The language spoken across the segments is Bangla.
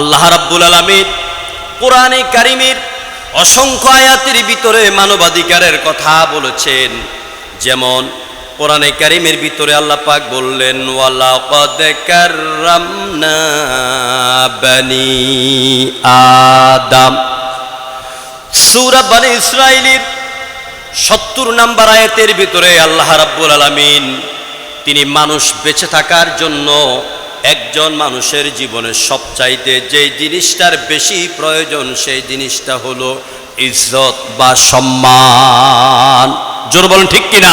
আল্লাহ রাব্বুল আলামিন কোরআনে কারিমের অসংখ্য আয়াতের ভিতরে মানবাধিকারের কথা বলেছেন। যেমন কোরআনে কারিমের ভিতরে আল্লাহ পাক বললেন বানি আদম। সূরা বনি ইসরাইলের সত্তর নাম্বার আয়াতের ভিতরে আল্লাহ রাব্বুল আলামিন তিনি মানুষ বেঁচে থাকার জন্য একজন মানুষের জীবনে সবচাইতে যে জিনিসটার বেশি প্রয়োজন, সেই জিনিসটা হলো ইজ্জত বা সম্মান। জোর বলুন ঠিক কিনা?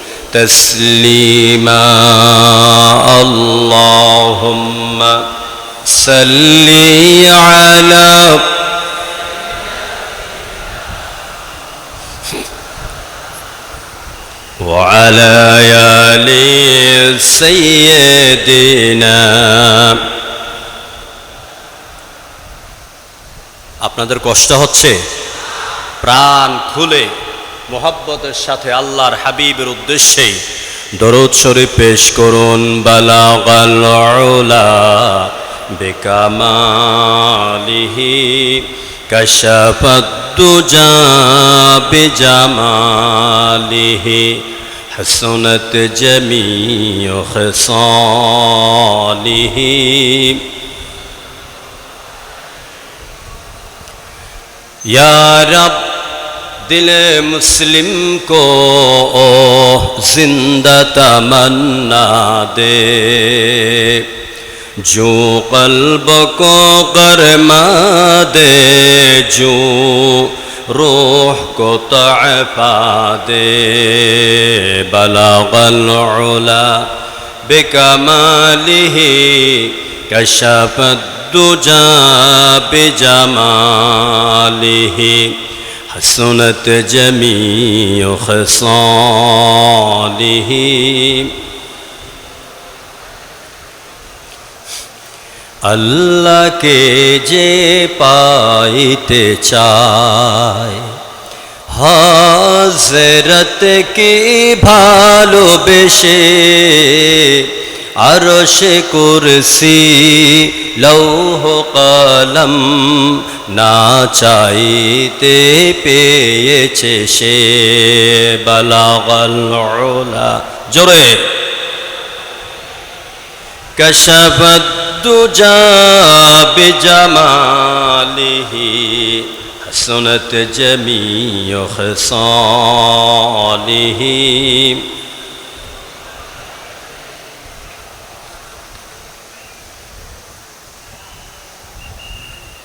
تسليما اللهم صل على وعلى آل سيدنا আপনাদের কষ্ট হচ্ছে প্রাণ খুলে মোহাব্বতের সাথে আল্লাহর হাবিবের উদ্দেশ্যেই দরদ শরীফ পেশ করুন বালা গালা বেকামালিহি কশফদ্দু যাবে জামালিহি حسنت جميع خصاله يا رب दिल मुस्लिम को जिंदा तमन्ना दे जो कल्ब को गरमा दे जो रूह को तफा दे बलागल उला बिकमालिही कशफ الدجى بجماله حسنت جميع خصاله আল্লাহকে যে পাইতে চায় হাজরত কি ভালোবেসে আরশে কুরসি, লৌহ কলম না চাইতে পেয়েছে সে বালাগল জোরে। কশবদ্দুজা বিজমালিহি, হাসনত জমি খসালিহি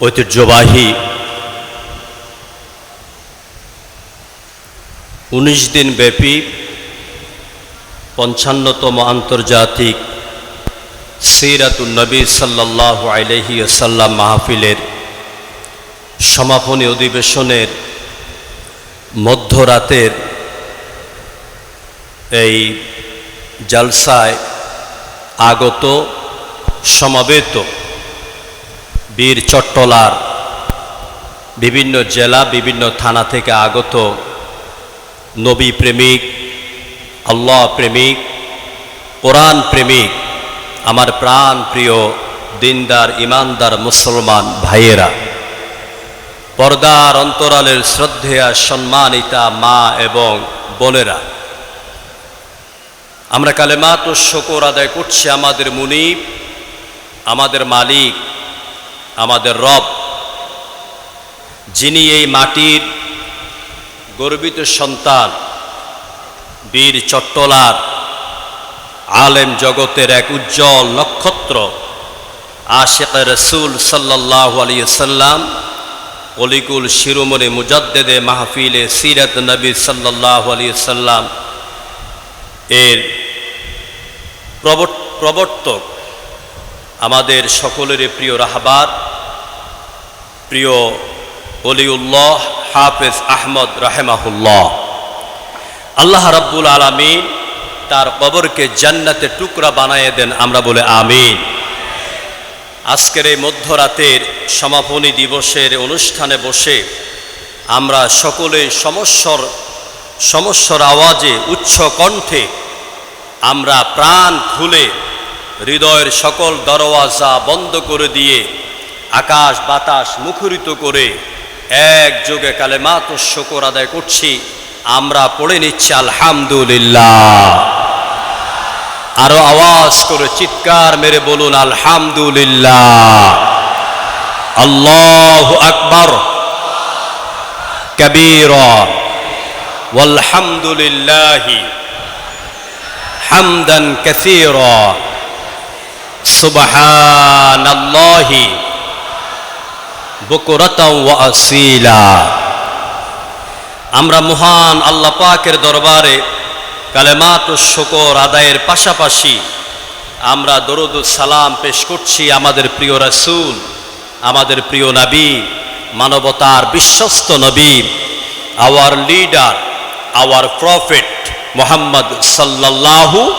ঐতিহ্যবাহী উনিশ দিন ব্যাপী পঞ্চান্নতম আন্তর্জাতিক সিরাতুল নবী সাল্লাহ আলহি আসাল্লাম মাহফিলের সমাপনী অধিবেশনের মধ্যরাতের এই জালসায় আগত, সমাবেত বীর চট্টলার বিভিন্ন জেলা, বিভিন্ন থানা থেকে আগত নবী প্রেমিক, আল্লাহ প্রেমিক, কোরআন প্রেমিক, আমার প্রাণ প্রিয় দিনদার, ইমানদার মুসলমান ভাইয়েরা। পর্দার অন্তরালের শ্রদ্ধেয়া, সম্মানিতা মা এবং বোনেরা। আমরা কালেমাত ও শকর আদায় করছি আমাদের মুনিব, আমাদের মালিক আমাদের রব, যিনি এই মাটির গর্বিত সন্তান, বীর চট্টলার, আলেম জগতের এক উজ্জ্বল নক্ষত্র আশেক রসুল সাল্লাহ আলিয়াল্লাম অলিকুল শিরোমণি মুজাদ্দেদে মাহফিলে সিরত নবী সাল্লাহ আলিয়াল্লাম এর প্রবর্ত- প্রবর্তক আমাদের সকলের প্রিয় রাহবার, প্রিয় অলিউল্লাহ হাফেজ আহমদ রাহেমাহুল্লাহ। আল্লাহ রাব্বুল আলামিন তার কবরকে জান্নাতে টুকরা বানায় দেন, আমরা বলে আমিন। আজকের এই মধ্যরাতের সমাপনী দিবসের অনুষ্ঠানে বসে আমরা সকলে সমস্যার সমস্যার আওয়াজে, উচ্চ কণ্ঠে আমরা প্রাণ খুলে হৃদয়ের সকল দরওয়াজা বন্ধ করে দিয়ে আকাশ বাতাস মুখরিত করে একযোগে কালেমাত শকর আদায় করছি। আমরা পড়ে নিচ্ছি আলহামদুলিল্লাহ। আরও আওয়াজ করে চিৎকার মেরে বলুন আলহামদুলিল্লাহ। আল্লাহ আকবর। কবির। ওয়ালহামদুলিল্লাহি হামদান কাসীরা। সুবহানাল্লাহি বুকরাতাও আমরা মহান আল্লাহ পাকের দরবারে কালেমাত ও শকর আদায়ের পাশাপাশি আমরা দরুদ সালাম পেশ করছি আমাদের প্রিয় রাসূল, আমাদের প্রিয় নবী, মানবতার বিশ্বস্ত নবী our leader our prophet Muhammad সাল্লাল্লাহু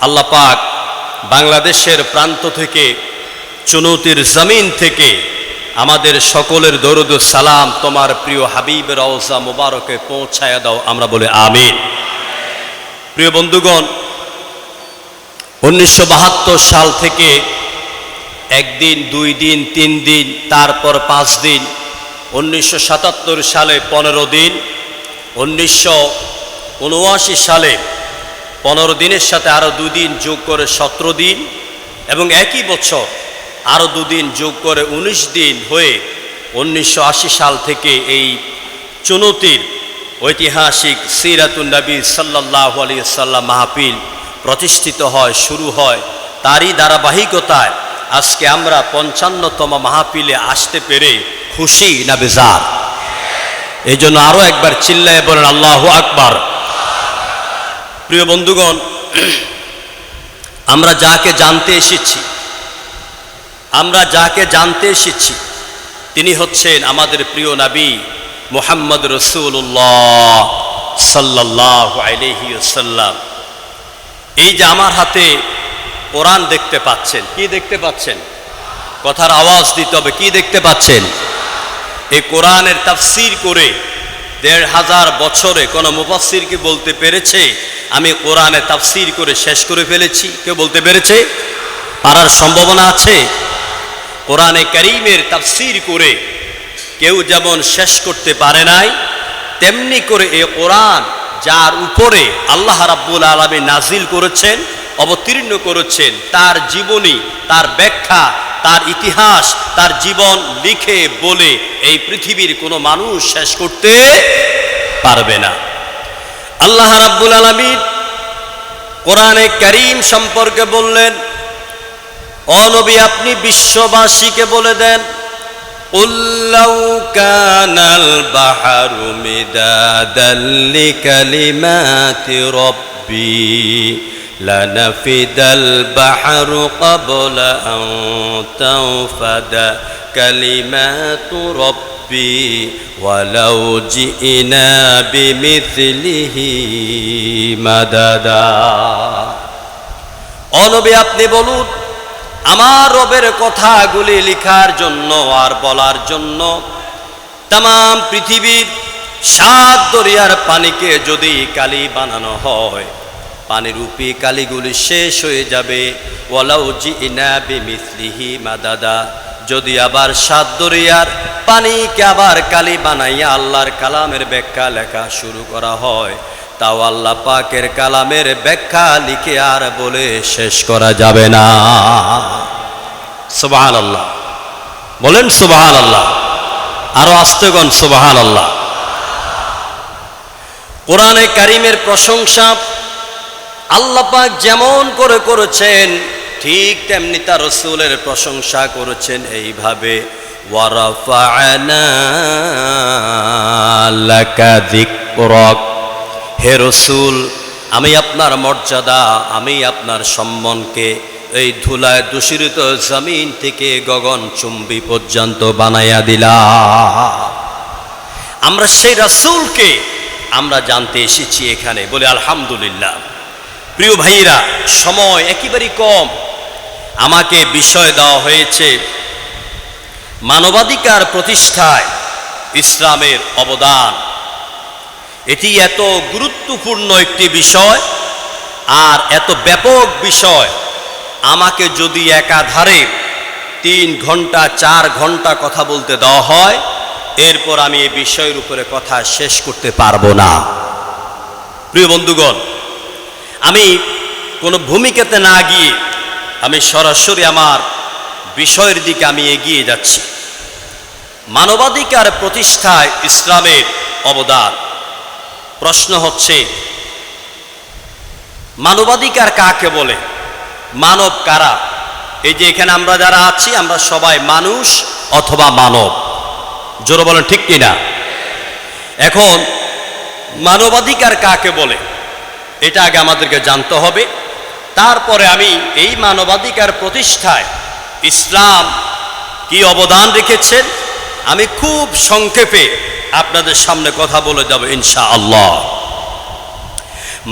আল্লাহ পাক বাংলাদেশের প্রান্ত থেকে, চুনৌতির জমিন থেকে আমাদের সকলের দরুদ সালাম তোমার প্রিয় হাবিব রওজা মুবারকে পৌঁছায়া দাও আমরা বলে আমিন। প্রিয় বন্ধুগণ, উনিশশো বাহাত্তর সাল থেকে একদিন, দুই দিন, তিন দিন, তারপর পাঁচ দিন, উনিশশো সাতাত্তর সালে পনেরো দিন, উনিশশো উনআশি সালে পনেরো দিনের সাথে আরও দুদিন যোগ করে সতেরো দিন এবং একই বছর আরও দুদিন যোগ করে ১৯ দিন হয়ে উনিশশো আশি সাল থেকে এই চুনতির ঐতিহাসিক সিরাতুন নবী সাল্লাহ আলী সাল্লাম মাহফিল প্রতিষ্ঠিত হয়, শুরু হয়। তারই ধারাবাহিকতায় আজকে আমরা পঞ্চান্নতম মাহফিলে আসতে পেরে খুশি না বেজার। এই জন্য আরও একবার চিল্লায় বলেন, আল্লাহ আকবার। প্রিয় বন্ধুগণ, আমরা যাকে জানতে এসেছি, আমরা যাকে জানতে এসেছি, তিনি হচ্ছেন আমাদের প্রিয় নবী মোহাম্মদ রসুল্লাহ সাল্লাহ আলহি সাল্লাম এই যে আমার হাতে কোরআন দেখতে পাচ্ছেন, কি দেখতে পাচ্ছেন? কথার আওয়াজ দিতে হবে, কি দেখতে পাচ্ছেন? এই কোরআনের তাফসির করে দেড় হাজার বছরে কোনো মুফাসির বলতে পেরেছে? আমি কোরআনে তাফসির করে শেষ করে ফেলেছি। কেউ বলতে পেরেছে? পারার সম্ভাবনা আছে? কোরআনে করিমের তাফসির করে কেউ যেমন শেষ করতে পারে নাই, তেমনি করে এ কোরআন যার উপরে আল্লাহ রাব্বুল আলমী নাজিল করেছেন, অবতীর্ণ করেছেন, তার জীবনী, তার ব্যাখ্যা, তার ইতিহাস, তার জীবন লিখে বলে এই পৃথিবীর কোনো মানুষ শেষ করতে পারবে না। আল্লাহ রাব্বুল আলমিন কোরআনে করিম সম্পর্কে বললেন অনবী আপনি বিশ্ববাসীকে বলে দেন উল্লাউ কানাল لنفد البحر قبل أن تنفد كلمات ربي ربي ولو جئنا بمثله مددا অনবী আপনি বলুন আমার রবের কথাগুলি লেখার জন্য আর বলার জন্য তাম পৃথিবীর সাত দরিয়ার পানিকে যদি কালি বানানো হয় পানির রূপী কালিগুলি শেষ হয়ে যাবে। ওয়ালাউ জি ইনাবি মিসলিহি মাদাদা। যদি আবার সাত দরিয়ার পানিকে আবার কালি বানাইয়া আল্লাহর কালামের ব্যাখ্যা লেখা শুরু করা হয়, তাও আল্লাহ পাকের কালামের ব্যাখ্যা লিখে আর বলে শেষ করা যাবে না। সুবাহান আল্লাহ বলেন সুবাহান আল্লাহ আরও আস্তেগণ সুবাহান আল্লাহ কোরআনে কারিমের প্রশংসা আল্লাহ পাক যেমন করে করেছেন, ঠিক তেমনি তার রসুলের প্রশংসা করেছেন এইভাবে। হে রসুল, আমি আপনার মর্যাদা, আমি আপনার সম্মানকে এই ধুলায় দূষিত জমিন থেকে গগন চুম্বি পর্যন্ত বানাইয়া দিলাম। আমরা সেই রাসূলকে আমরা জানতে এসেছি এখানে। বলে আলহামদুলিল্লাহ। প্রিয় ভাইরা সময় একেবারেই কম। আমাকে বিষয় দেওয়া হয়েছে মানবাধিকার প্রতিষ্ঠায় ইসলামের অবদান। এটি এত গুরুত্বপূর্ণ একটি বিষয় আর এত ব্যাপক বিষয়। আমাকে যদি একাধারে তিন ঘণ্টা, চার ঘণ্টা কথা বলতে দেওয়া হয়, এরপর আমি এই বিষয়ের উপরে কথা শেষ করতে পারব না। প্রিয় বন্ধুগণ আমি কোনো ভূমিকাতে না গিয়ে আমি সরাসরি আমার বিষয়ের দিকে আমি এগিয়ে যাচ্ছি। মানবাধিকার প্রতিষ্ঠায় ইসলামের অবদান। প্রশ্ন হচ্ছে, মানবাধিকার কাকে বলে? মানব কারা? এই যে এখানে আমরা যারা আছি, আমরা সবাই মানুষ অথবা মানব। জোরে বলেন, ঠিক কিনা? এখন, মানবাধিকার কাকে বলে? এটা আগে আমাদেরকে জানতে হবে। তারপরে আমি এই মানবাধিকার প্রতিষ্ঠায় ইসলাম কি অবদান রেখেছেন, আমি খুব সংক্ষেপে আপনাদের সামনে কথা বলে যাব ইনশা আল্লাহ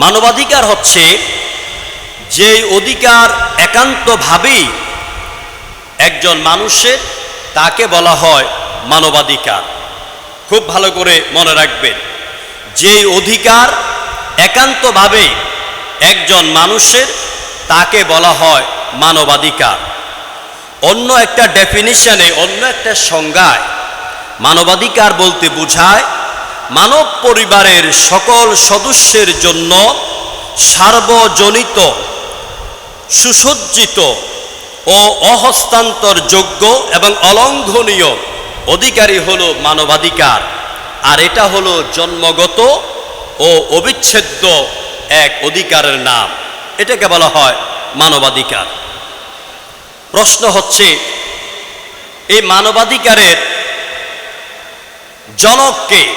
মানবাধিকার হচ্ছে যে অধিকার একান্তভাবেই একজন মানুষের, তাকে বলা হয় মানবাধিকার। খুব ভালো করে মনে রাখবেন যে অধিকার একান্তভাবে একজন মানুষের তাকে বলা হয় মানবাধিকার। অন্য একটা ডেফিনিশনে অন্য একটা সংজ্ঞায় মানবাধিকার বলতে বোঝায় মানব পরিবারের সকল সদস্যের জন্য সার্বজনিত, সুসজ্জিত ও অহস্তান্তরযোগ্য এবং অলঙ্ঘনীয় অধিকারী হলো মানবাধিকার। আর এটা হলো জন্মগত ও অবিচ্ছেদ্য এক অধিকারের নাম। এটাকে বলা হয় মানবাধিকার। প্রশ্ন হচ্ছে, এই মানবাধিকারের জনককে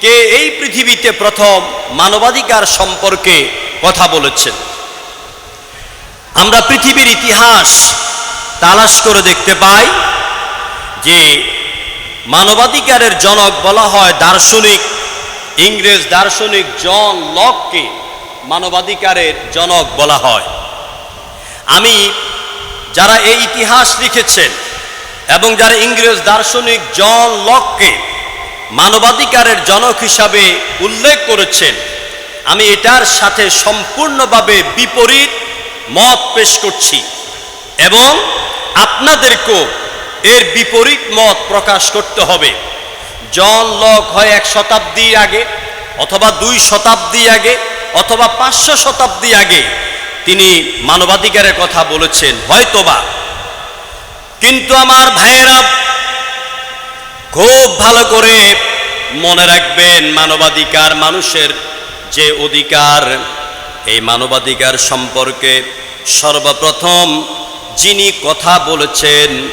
কে এই পৃথিবীতে প্রথম মানবাধিকার সম্পর্কে কথা বলেছেন? আমরা পৃথিবীর ইতিহাস তালাশ করে দেখতে পাই যে মানবাধিকারের জনক বলা হয় দার্শনিক ইংরেজ দার্শনিক জন লককে মানবাধিকারের জনক বলা হয়। আমি যারা এই ইতিহাস লিখেছেন এবং যারা ইংরেজ দার্শনিক জন লককে মানবাধিকারের জনক হিসাবে উল্লেখ করেছেন, আমি এটার সাথে সম্পূর্ণভাবে বিপরীত মত পেশ করছি এবং আপনাদেরকেও এর বিপরীত মত প্রকাশ করতে হবে। জন লক হয় এক শতাব্দী আগে, অথবা দুই শতাব্দী আগে, অথবা পাঁচশো শতাব্দী আগে, তিনি মানবাধিকারের কথা বলেছেন, হয়তোবা। কিন্তু আমার ভাইয়েরা, খুব ভালো করে মনে রাখবেন, মানবাধিকার মানুষের যে অধিকার, এই মানবাধিকার সম্পর্কে সর্বপ্রথম যিনি কথা বলেছেন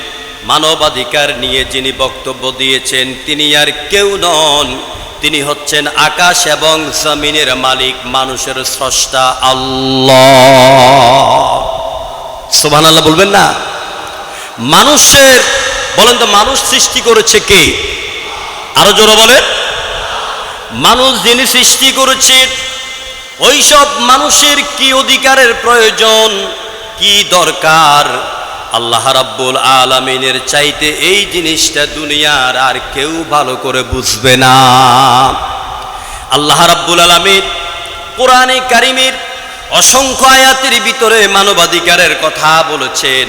মানবাধিকার নিয়ে যিনি বক্তব্য দিয়েছেন, তিনি আর কেউ নন। তিনি হচ্ছেন আকাশ এবং জমিনের মালিক, মানুষের স্রষ্টা আল্লাহ। সোভান আল্লাহ বলবেন না? মানুষের, বলেন তো, মানুষ সৃষ্টি করেছে কে? আরও জোরে বলে মানুষ যিনি সৃষ্টি করেছে, ওইসব মানুষের কি অধিকারের প্রয়োজন, কি দরকার? আল্লাহ রাব্বুল আলামিনের চাইতে এই জিনিসটা দুনিয়ার আর কেউ ভালো করে বুঝবে না। আল্লাহ রাব্বুল আলামিন কোরআনে কারিমের অসংখ্য আয়াতের ভিতরে মানবাধিকারের কথা বলেছেন।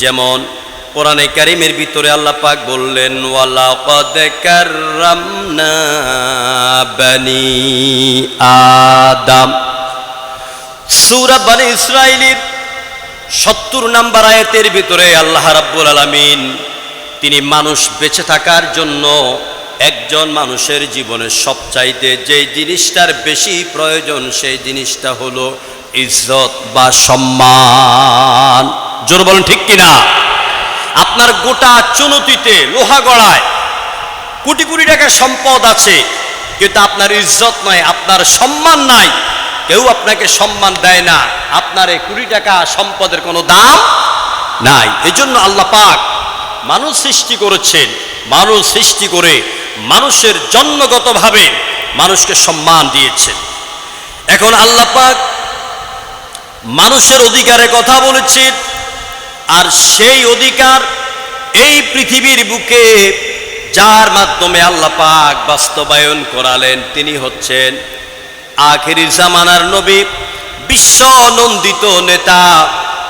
যেমন কোরআনে কারিমের ভিতরে আল্লাহ পাক বললেন, ওয়ালাকাদ কাররামনা বানি আদম। সূরা সত্তর নাম্বার আয়াতের ভিতরে আল্লাহ রাব্বুল আলামিন, তিনি মানুষ বেঁচে থাকার জন্য একজন মানুষের জীবনে সবচাইতে যে জিনিসটার বেশি প্রয়োজন, সেই জিনিসটা হলো ইজ্জত বা সম্মান। জোর বলেন ঠিক কিনা? আপনার গোটা চুনতিতে, লোহা গড়ায় কোটি কোটি টাকার সম্পদ আছে, কিন্তু আপনার ইজ্জত নাই, আপনার সম্মান নাই। কেউ আপনাকে সম্মান দেয় না। আপনার এই কুড়ি টাকা সম্পদের কোনো দাম নাই। এই জন্য আল্লাহ পাক মানুষ সৃষ্টি করেছেন। মানুষ সৃষ্টি করে মানুষের জন্মগতভাবে মানুষকে সম্মান দিয়েছেন। এখন আল্লাহ পাক মানুষের অধিকারে কথা বলেছেন। আর সেই অধিকার এই পৃথিবীর বুকে যার মাধ্যমে আল্লাহ পাক বাস্তবায়ন করালেন, তিনি হচ্ছেন আখেরি জামানার নবী বিশ্ব নন্দিত নেতা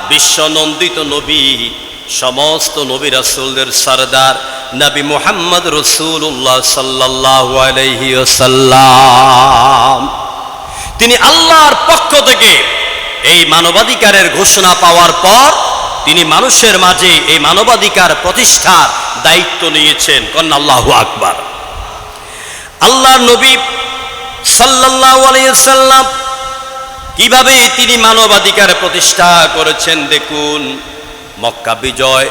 বিশ্ব নন্দিত নবী, সমস্ত নবী রাসূলদের সরদার নবী মুহাম্মদ রসুল্লাহ ওয়াসাল্লাম। তিনি আল্লাহর পক্ষ থেকে এই মানবাধিকারের ঘোষণা পাওয়ার পর তিনি মানুষের মাঝে এই মানবাধিকার প্রতিষ্ঠার দায়িত্ব নিয়েছেন। কন্যা আল্লাহু আকবার। আল্লাহ নবী সাল্লাম কীভাবে তিনি মানবাধিকার প্রতিষ্ঠা করেছেন দেখুন। মক্কা বিজয়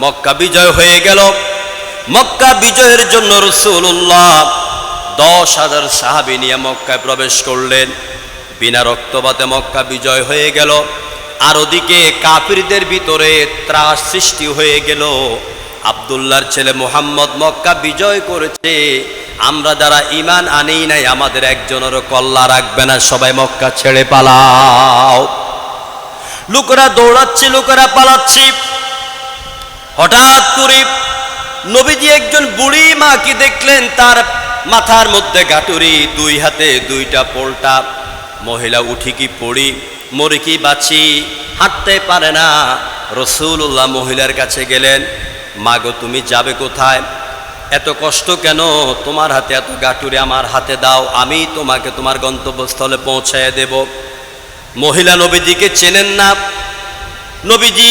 মক্কা বিজয় হয়ে গেল। মক্কা বিজয়ের জন্য রসুল্লাহ দশ হাজার সাহাবি নিয়ে মক্কায় প্রবেশ করলেন। বিনা রক্তপাতে মক্কা বিজয় হয়ে গেল। আর ওদিকে কাফিরদের ভিতরে ত্রাস সৃষ্টি হয়ে গেল। আবদুল্লাহর ছেলে মোহাম্মদ মক্কা বিজয় করেছে। আমরা যারা ইমান আনি নাই, আমাদের একজনেরও কল্লা রাখবে না, সবাই মক্কা ছেড়ে পালাও। লোকেরা দৌড়াচ্ছে, লোকেরা পালাচ্ছে। হঠাৎ করে নবীজি একজন বুড়ি মাকে দেখলেন, তার মাথার মধ্যে গাটুরি, দুই হাতে দুইটা পোলটা। মহিলা উঠি কি পড়ি, মরি কি বাঁচি, হাঁটতে পারে না। রসুল্লাহ মহিলার কাছে গেলেন, মাগো, তুমি যাবে কোথায়? এত কষ্ট কেন? তোমার হাতে এত গাটুরি আমার হাতে দাও, আমি তোমাকে তোমার গন্তব্যস্থলে পৌঁছায় দেব। মহিলা নবীজিকে চেনেন না। নবীজি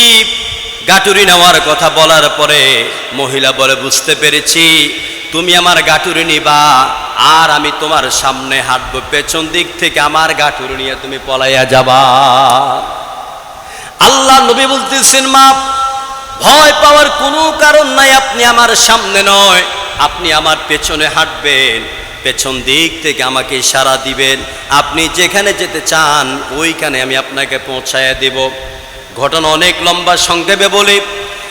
গাটুরি নেওয়ার কথা বলার পরে মহিলা বলে, বুঝতে পেরেছি, তুমি আমার গাটুরি নিবা, আর আমি তোমার সামনে হাঁটবো। পেছন দিক থেকে আমার গাটুরি নিয়ে তুমি পলাইয়া যাবা। আল্লাহ নবী বলতেছেন মা ভয় পাওয়ার কোনো কারণ নাই, আপনি আমার সামনে নয়। আপনি আমার পেছনে হাঁটবেন, পেছন দিক থেকে আমাকে ইশারা দিবেন। আপনি যেখানে যেতে চান, ওইখানে আমি আপনাকে পৌঁছায় দেব। ঘটনা অনেক লম্বা সংক্ষেপে বলি।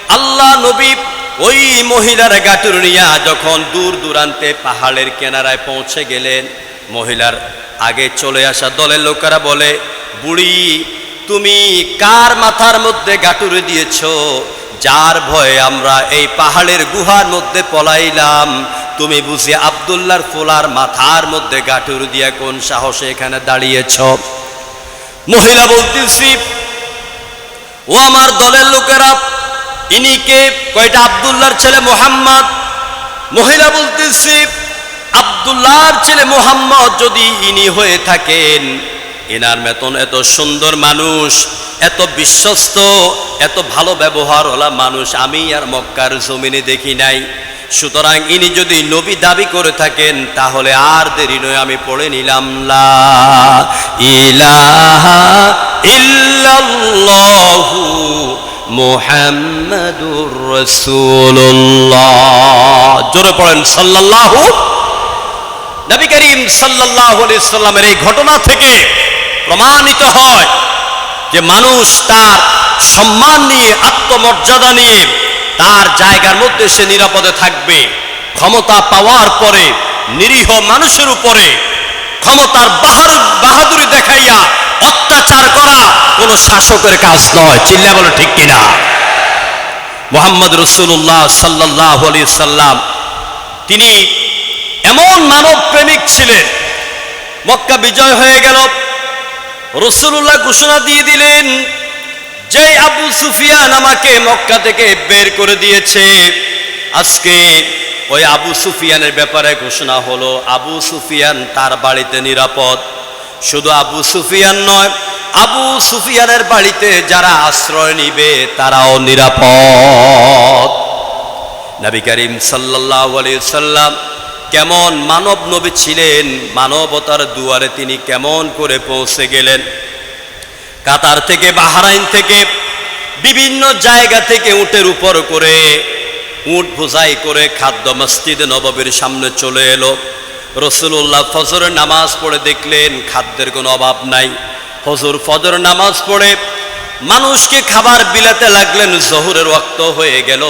আল্লাহ নবী ওই মহিলার গাটুরিয়া যখন দূর দূরান্তে পাহাড়ের কেনারায় পৌঁছে গেলেন, মহিলার আগে চলে আসা দলের লোকেরা বলে, বুড়ি, তুমি কার মাথার মধ্যে গাটুরে দিয়েছ? যার ভয়ে আমরা এই পাহাড়ের গুহার মধ্যে পলাইলাম। তুমি বুঝি আবদুল্লার ফোলার মাথার মধ্যে গাটুর দিয়া কোন সাহসে এখানে দাঁড়িয়েছ? মহিলা বলতেছি, ও আমার দলের লোকেরা, ইনি কে? কয়টা আবদুল্লার ছেলে মোহাম্মদ? মহিলা বলতেছি আবদুল্লাহর ছেলে মোহাম্মদ যদি ইনি হয়ে থাকেন এনার মেতন এত সুন্দর মানুষ, এত বিশ্বস্ত, এত ভালো ব্যবহার হলা মানুষ আমি আর মক্কার জমিনে দেখি নাই। সুতরাং ইনি যদি নবী দাবি করে থাকেন, তাহলে আর দেরি নয়, আমি পড়ে নিলাম, লা ইল্লাল্লাহু জোরে পড়েন, সাল্লাল্লাহু নবী করিম সাল্লাল্লাহু আলাইহি সাল্লামের এই ঘটনা থেকে প্রমাণিত হয় যে মানুষ তার সম্মান নিয়ে, আত্মমর্যাদা নিয়ে তার জায়গার মধ্যে সে নিরাপদে থাকবে। ক্ষমতা পাওয়ার পরে, নিরীহ মানুষের উপরে ক্ষমতার বাহার, বাহাদুরি দেখাইয়া অত্যাচার করা কোনো শাসকের কাজ নয়। চিল্লা বলে ঠিক কিনা? মোহাম্মদ রসুল্লাহ সাল্লাহ আলি সাল্লাম, তিনি এমন মানব প্রেমিক ছিলেন। মক্কা বিজয় হয়ে গেল রসুল্লাহ ঘোষণা দিয়ে দিলেন যে আবু সুফিয়ান আমাকে মক্কা থেকে বের করে দিয়েছে, আজকে ওই আবু সুফিয়ানের ব্যাপারে ঘোষণা হলো, আবু সুফিয়ান তার বাড়িতে নিরাপদ। শুধু আবু সুফিয়ান নয়, আবু সুফিয়ানের বাড়িতে যারা আশ্রয় নিবে, তারাও নিরাপদ। নবী করিম সাল্লাহ সাল্লাম কেমন মানব নবী ছিলেন, মানবতার দুয়ারে তিনি কেমন করে পৌঁছে গেলেন। কাতার থেকে, বাহারাইন থেকে, বিভিন্ন জায়গা থেকে উটের উপর করে, উট বোঝাই করে খাদ্য মসজিদে নববীর সামনে চলে এলো। রসুল্লাহ ফজরের নামাজ পড়ে দেখলেন, খাদ্যের কোনো অভাব নাই। হজুর ফজর নামাজ পড়ে মানুষকে খাবার বিলাতে লাগলেন, জহুরের রক্ত হয়ে গেল।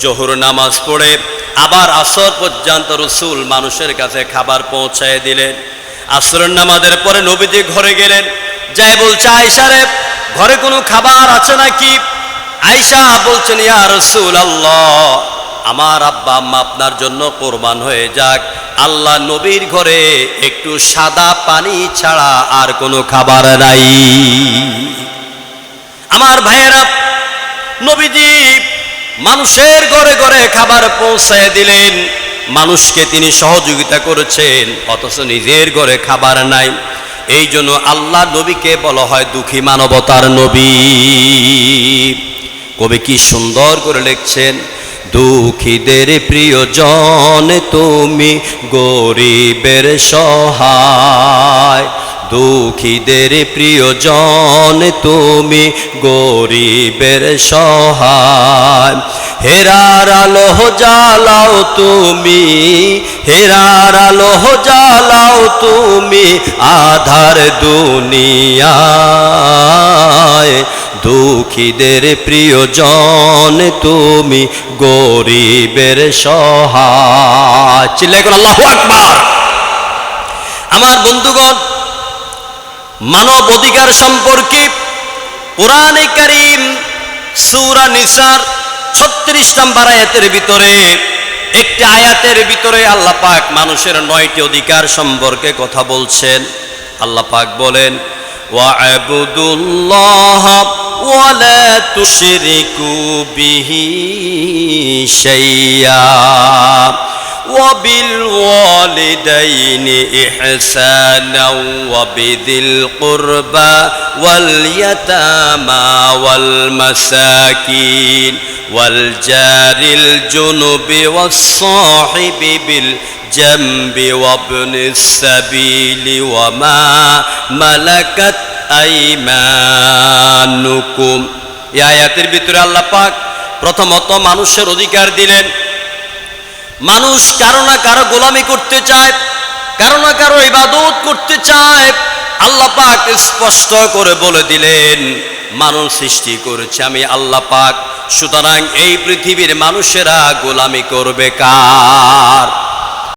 জহুর নামাজ পড়ে আবার আসর পর্যন্ত রসুল মানুষের কাছে খাবার পৌঁছায় দিলেন। আসরের নামাজের পরে নবীজি ঘরে গেলেন। যাই বলছে আয়সারে ঘরে কোনো খাবার আছে নাকি? আয়সা বলছেন, ইয়া রসুল আল্লাহ আমার আব্বা আম্মা আপনার জন্য কোরবান হয়ে যাক। আল্লাহ নবীর ঘরে একটু সাদা পানি ছাড়া আর কোনো খাবার নাই। আমার ভাইয়েরা, নবীজি মানুষের ঘরে ঘরে খাবার পৌঁছায় দিলেন। মানুষকে তিনি সহযোগিতা করেছেন, অথচ নিজের ঘরে খাবার নাই। এই জন্য আল্লাহ নবীকে বলা হয় দুঃখী মানবতার নবী। কবি কি সুন্দর করে লিখছেন, দুঃখীদের প্রিয়জন, তুমি গরিবের সহায়। দুঃখীদের প্রিয়জন, তুমি গরিবের সহায়। হেরার আলো জ্বালাও তুমি, হেরার আলো জ্বালাও তুমি আধার দুনিয়ায়। দুঃখীদের প্রিয়জন, তুমি গরিবের সহায়। চিল্লাই করে আল্লাহু আকবার! আমার বন্ধুগণ মানব অধিকার সম্পর্কে পুরাণে কারিম সুরা নিসার ছত্রিশ নাম্বার আয়াতের ভিতরে, একটি আয়াতের ভিতরে আল্লাহ পাক মানুষের নয়টি অধিকার সম্পর্কে কথা বলছেন। আল্লাহ পাক বলেন ওয়াবুদুল্লাহ শাইয়া। وبالوالدين إحسانا وبذي القربى واليتامى والمساكين والجار الجنب والصاحب بالجنب وابن السبيل وما ملكت أيمانكم এই আয়াতের ভিতরে আল্লাহ পাক প্রথমত মানুষের অধিকার দিলেন মানুষ কারও না কারও গোলামি করতে চায়, কারও না কারও ইবাদত করতে চায়। আল্লাহ পাক স্পষ্ট করে বলে দিলেন, মানুষ সৃষ্টি করেছে, আমি আল্লাহ পাক। সুতরাং এই পৃথিবীর মানুষেরা গোলামি করবে কার?